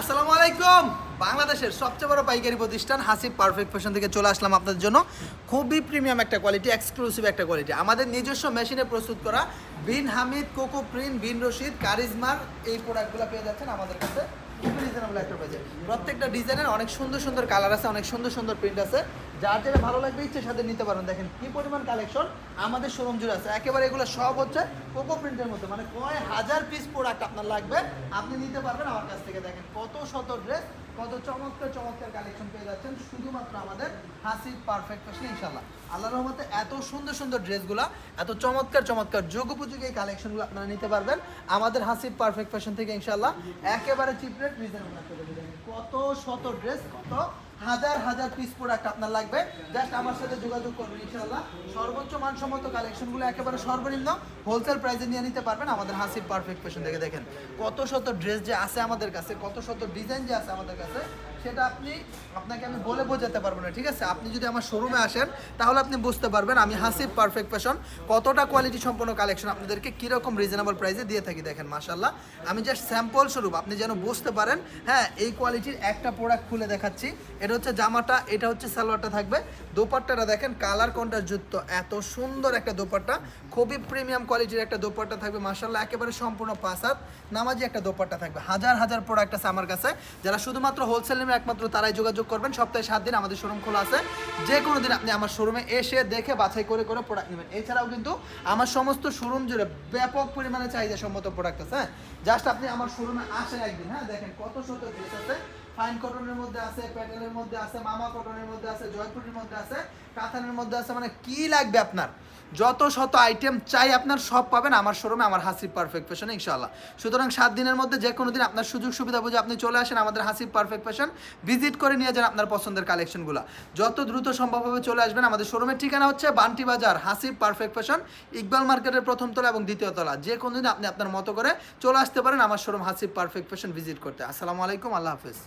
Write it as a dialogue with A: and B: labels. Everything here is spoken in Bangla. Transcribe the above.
A: আসসালামু আলাইকুম। বাংলাদেশের সবচেয়ে বড় পাইকারি প্রতিষ্ঠান হাসিব পারফেক্ট ফ্যাশন থেকে চলে আসলাম আপনাদের জন্য। খুবই প্রিমিয়াম একটা কোয়ালিটি এক্সক্লুসিভ একটা কোয়ালিটি আমাদের নিজস্ব মেশিনে প্রস্তুত করা বিন হামিদ, কোকো প্রিন্ট, বিন রশিদ, কারিজমার এই প্রোডাক্টগুলো পেয়ে যাচ্ছেন আমাদের কাছে। রিজনেবল একটা প্রাইসে প্রত্যেকটা ডিজাইনের অনেক সুন্দর সুন্দর কালার আছে, অনেক সুন্দর সুন্দর প্রিন্ট আছে। যার যেটা ভালো লাগবে, ইচ্ছে সাথে নিতে পারেন। দেখেন কি পরিমাণ কালেকশন আমাদের শোরুম জুড়ে আছে। একেবারে এগুলো সব হচ্ছে কোকো প্রিন্টের মধ্যে। মানে কয় হাজার পিস প্রোডাক্ট আপনার লাগবে, আপনি নিতে পারবেন আমার কাছ থেকে। দেখেন কত শত ড্রেস কত চমৎকার চমৎকার কালেকশন পেয়ে যাচ্ছেন। শুধুমাত্র আমাদের হাসি পারফেক্ট ফ্যাশন ইনশাল্লাহ আল্লাহ রহমতে এত সুন্দর সুন্দর ড্রেসগুলো এত চমৎকার চমৎকার যোগ উপযোগী এই কালেকশনগুলো আপনারা নিতে পারবেন। আমাদের হাসি পারফেক্ট ফ্যাশন থেকে ইনশাল্লাহ একেবারে চিপ রেট রিজনেবল কত শত ড্রেস কত হাজার হাজার পিস প্রোডাক্ট আপনার লাগবে। জাস্ট আমার সাথে যোগাযোগ করবেন ইনশাআল্লাহ। সর্বোচ্চ মানসম্মত কালেকশনগুলো একেবারে সর্বনিম্ন হোলসেল প্রাইসে নিয়ে নিতে পারবেন আমাদের হাসির পারফেক্ট ফ্যাশন থেকে দেখেন। কত শত ড্রেস যে আছে আমাদের কাছে, কত শত ডিজাইন যে আছে আমাদের কাছে, সেটা আপনি, আপনাকে আমি বলে বোঝাতে পারব না, ঠিক আছে? আপনি যদি আমার শোরুমে আসেন, তাহলে আপনি বুঝতে পারবেন আমি হাসিব পারফেক্ট ফ্যাশন কতটা কোয়ালিটি সম্পন্ন কালেকশন আপনাদেরকে কীরকম রিজনেবল প্রাইসে দিয়ে থাকি, দেখেন মাশাল্লাহ আমি জাস্ট স্যাম্পল স্বরূপ, আপনি যেন বুঝতে পারেন হ্যাঁ এই কোয়ালিটির একটা প্রোডাক্ট খুলে দেখাচ্ছি এটা হচ্ছে জামাটা, এটা হচ্ছে সালোয়ারটা থাকবে। দোপাট্টাটা দেখেন, কালার কন্ট্রাস্ট যুক্ত এত সুন্দর একটা দোপাট্টা। খুবই প্রিমিয়াম কোয়ালিটির একটা দোপাট্টা থাকবে মাশাল্লাহ একেবারে সম্পূর্ণ পাসাত নামাজি একটা দোপাট্টা থাকবে। হাজার হাজার প্রোডাক্ট আছে আমার কাছে। যারা শুধুমাত্র হোলসেল নেমে একমাত্র তারাই যোগাযোগ করবেন। সপ্তাহে সাত দিন আমাদের শোরুম খোলা আছে। যে কোনো দিন আপনি আমার শোরুমে এসে দেখে, বাছাই করে করে প্রোডাক্ট নেবেন। এছাড়াও কিন্তু আমার সমস্ত শোরুম জুড়ে ব্যাপক পরিমাণে চাহিদা সম্মত প্রোডাক্ট আছে হ্যাঁ? জাস্ট আপনি আমার শোরুমে আসেন একদিন হ্যাঁ? দেখেন কত শত ড্রেস আছে। ফাইন কটনের মধ্যে আছে প্যাটেলের মধ্যে আছে, মামা কটনের মধ্যে আছে, জয়পুরের মধ্যে আছে কাতানের মধ্যে আছে মানে কি লাগবে আপনার? যত শত আইটেম চাই আপনার সব পাবেন আমার শোরুমে আমার হাসিব পারফেক্ট ফ্যাশন ইনশাল্লাহ সুতরাং সাত দিনের মধ্যে যে কোনো দিন আপনার সুযোগ সুবিধা বুঝে আপনি চলে আসেন আমাদের হাসিব পারফেক্ট ফ্যাশন ভিজিট করে নিয়ে যান আপনার পছন্দের কালেকশনগুলো যত দ্রুত সম্ভবভাবে চলে আসবেন, আমাদের শোরুমের ঠিকানা হচ্ছে বান্টি বাজার, হাসিব পারফেক্ট ফ্যাশন ইকবাল মার্কেটের প্রথম তলা এবং দ্বিতীয় তলা। যে কোনো দিন আপনি আপনার মতো করে চলে আসতে পারেন আমার showroom Hasib Perfect Fashion visit করতে। আসসালামু আলাইকুম, আল্লাহ হাফিজ।